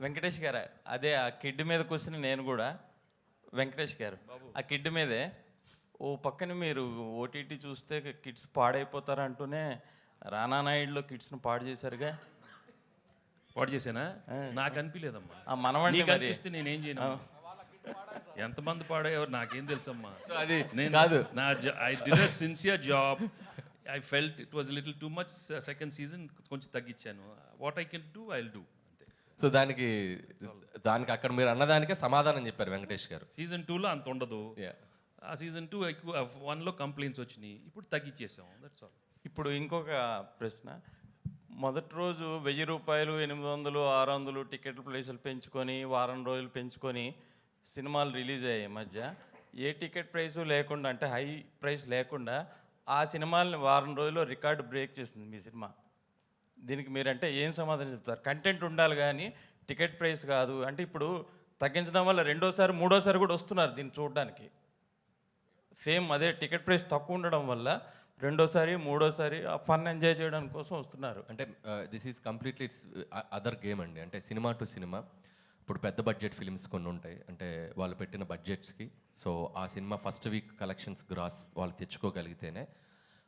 వెంకటేష్ గారు అదే ఆ కిడ్ మీద కూర్చుని నేను కూడా వెంకటేష్ గారు ఆ కిడ్ మీదే ఓ పక్కన మీరు ఓటీటీ చూస్తే కిడ్స్ పాడైపోతారు అంటూనే రానా నాయుడులో కిడ్స్ను పాడు చేశారుగా. పాడు చేశానా? నాకు అనిపించలేదమ్మా మనవండి అనిపిస్తే నేనేం చేయను? ఎంతమంది పాడేవారు నాకేం తెలుసమ్మా. అది నేను కాదు. నా I did sincere job I felt it was little too much second season కొంచెం తగ్గించాను. What I can do I do so దానికి దానికి అక్కడ మీరు అన్నదానికే సమాధానం చెప్పారు వెంకటేష్ గారు. సీజన్ టూలో అంత ఉండదు. Yeah. ఆ సీజన్ టూ ఎక్కువ వన్లో కంప్లైంట్స్ వచ్చినాయి. ఇప్పుడు తగ్గించేసాం దట్స్ ఆల్ ఇప్పుడు ఇంకొక ప్రశ్న. మొదటి రోజు వెయ్యి రూపాయలు ఎనిమిది వందలు ఆరు వందలు టికెట్ల ప్రైసులు పెంచుకొని వారం రోజులు పెంచుకొని సినిమాలు రిలీజ్ అయ్యాయి ఈ మధ్య. ఏ టికెట్ ప్రైస్ లేకుండా అంటే హై ప్రైస్ లేకుండా ఆ సినిమాల్ని వారం రోజుల్లో రికార్డు బ్రేక్ చేసింది మీ సినిమా. దీనికి మీరంటే ఏం సమాధానం చెప్తారు? కంటెంట్ ఉండాలి కానీ టికెట్ ప్రైస్ కాదు. అంటే ఇప్పుడు తగ్గించడం వల్ల రెండోసారి మూడోసారి కూడా వస్తున్నారు దీన్ని చూడడానికి. సేమ్ అదే టికెట్ ప్రైస్ తక్కువ ఉండడం వల్ల రెండోసారి మూడోసారి ఆ ఫన్ ఎంజాయ్ చేయడానికి కోసం వస్తున్నారు. అంటే this is completely it's other game అండి. అంటే సినిమా టు సినిమా. ఇప్పుడు పెద్ద బడ్జెట్ ఫిల్మ్స్ కొన్ని ఉంటాయి. అంటే వాళ్ళు పెట్టిన బడ్జెట్స్కి సో ఆ cinema first week collections gross వాళ్ళు తెచ్చుకోగలిగితేనే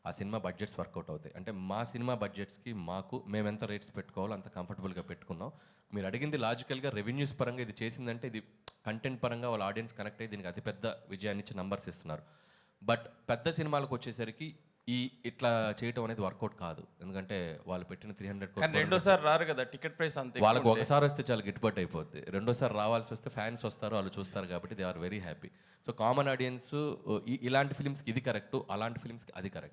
ఆ సినిమా బడ్జెట్స్ వర్కౌట్ అవుతాయి. అంటే మా సినిమా బడ్జెట్స్కి మాకు మేము ఎంత రేట్స్ పెట్టుకోవాలో అంత కంఫర్టబుల్గా పెట్టుకున్నాం. మీరు అడిగింది లాజికల్గా రెవెన్యూస్ పరంగా ఇది చేసిందంటే ఇది కంటెంట్ పరంగా వాళ్ళ ఆడియన్స్ కనెక్ట్ అయ్యి దీనికి అతిపెద్ద విజయాన్ని ఇచ్చి నంబర్స్ ఇస్తున్నారు. బట్ పెద్ద సినిమాలకు వచ్చేసరికి ఈ ఇట్లా చేయటం అనేది వర్కౌట్ కాదు. ఎందుకంటే వాళ్ళు పెట్టిన త్రీ హండ్రెడ్ రెండోసారి రారు కదా టికెట్ ప్రైస్ అంతే వాళ్ళకి ఒకసారి వస్తే చాలా గిట్టుబాటు అయిపోద్ది. రెండోసారి రావాల్సి వస్తే ఫ్యాన్స్ వస్తారు వాళ్ళు చూస్తారు కాబట్టి they are very happy so common audience ఇలాంటి ఫిల్మ్స్కి ఇది కరెక్ట్ అలాంటి ఫిల్మ్స్కి అది కరెక్ట్